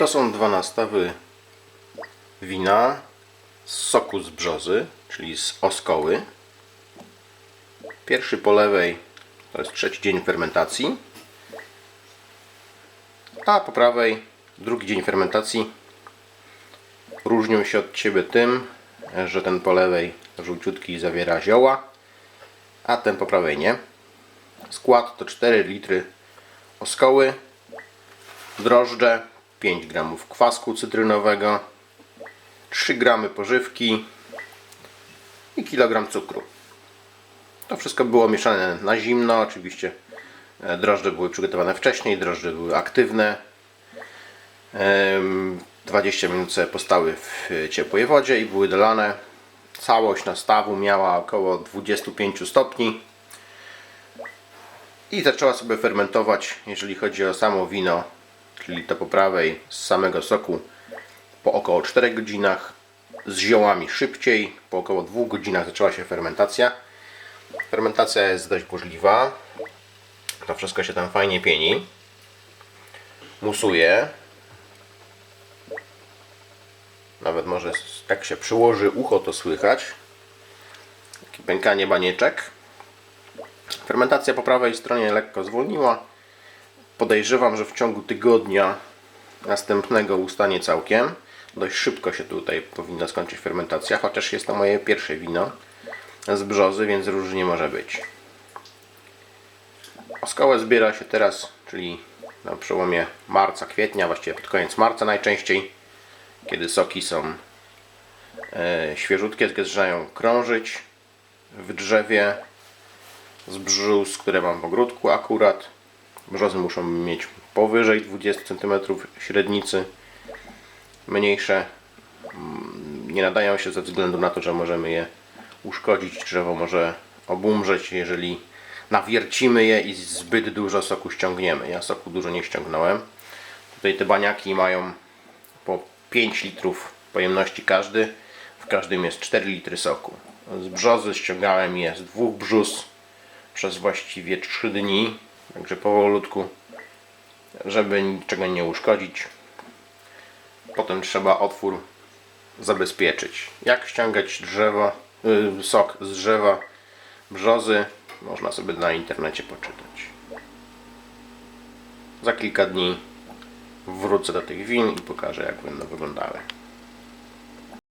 To są dwa nastawy wina z soku z brzozy, czyli z oskoły. Pierwszy po lewej to jest trzeci dzień fermentacji, a po prawej drugi dzień fermentacji. Różnią się od siebie tym, że ten po lewej żółciutki zawiera zioła, a ten po prawej nie. Skład to 4 litry oskoły, drożdże, 5 gramów kwasku cytrynowego, 3 gramy pożywki i kilogram cukru. To wszystko było mieszane na zimno. Oczywiście e, drożdże były przygotowane wcześniej, drożdże były aktywne. Em, 20 minut postały w ciepłej wodzie i były dolane. Całość nastawu miała około 25 stopni i zaczęła sobie fermentować, jeżeli chodzi o samo wino, czyli to po prawej z samego soku po około 4 godzinach, z ziołami szybciej, po około 2 godzinach zaczęła się fermentacja. Fermentacja jest dość burzliwa, to wszystko się tam fajnie pieni, musuje, nawet może jak się przyłoży ucho to słychać, pękanie banieczek. Fermentacja po prawej stronie lekko zwolniła. Podejrzewam, że w ciągu tygodnia następnego ustanie całkiem. Dość szybko się tutaj powinna skończyć fermentacja, chociaż jest to moje pierwsze wino z brzozy, więc różnie może być. Oskołę zbiera się teraz, czyli na przełomie marca, kwietnia, właściwie pod koniec marca najczęściej, kiedy soki są e, świeżutkie, zaczynają krążyć w drzewie z brzus, które mam w ogródku akurat. Brzozy muszą mieć powyżej 20 cm średnicy. Mniejsze mm, nie nadają się ze względu na to, że możemy je uszkodzić. Drzewo może obumrzeć, jeżeli nawiercimy je i zbyt dużo soku ściągniemy. Ja soku dużo nie ściągnąłem. Tutaj te baniaki mają po 5 litrów pojemności każdy. W każdym jest 4 litry soku. Z brzozy ściągałem je z dwóch brzus przez właściwie 3 dni. Także powolutku, żeby niczego nie uszkodzić. Potem trzeba otwór zabezpieczyć. Jak ściągać drzewo, y, sok z drzewa brzozy, można sobie na internecie poczytać. Za kilka dni wrócę do tych win i pokażę jak będą wyglądały.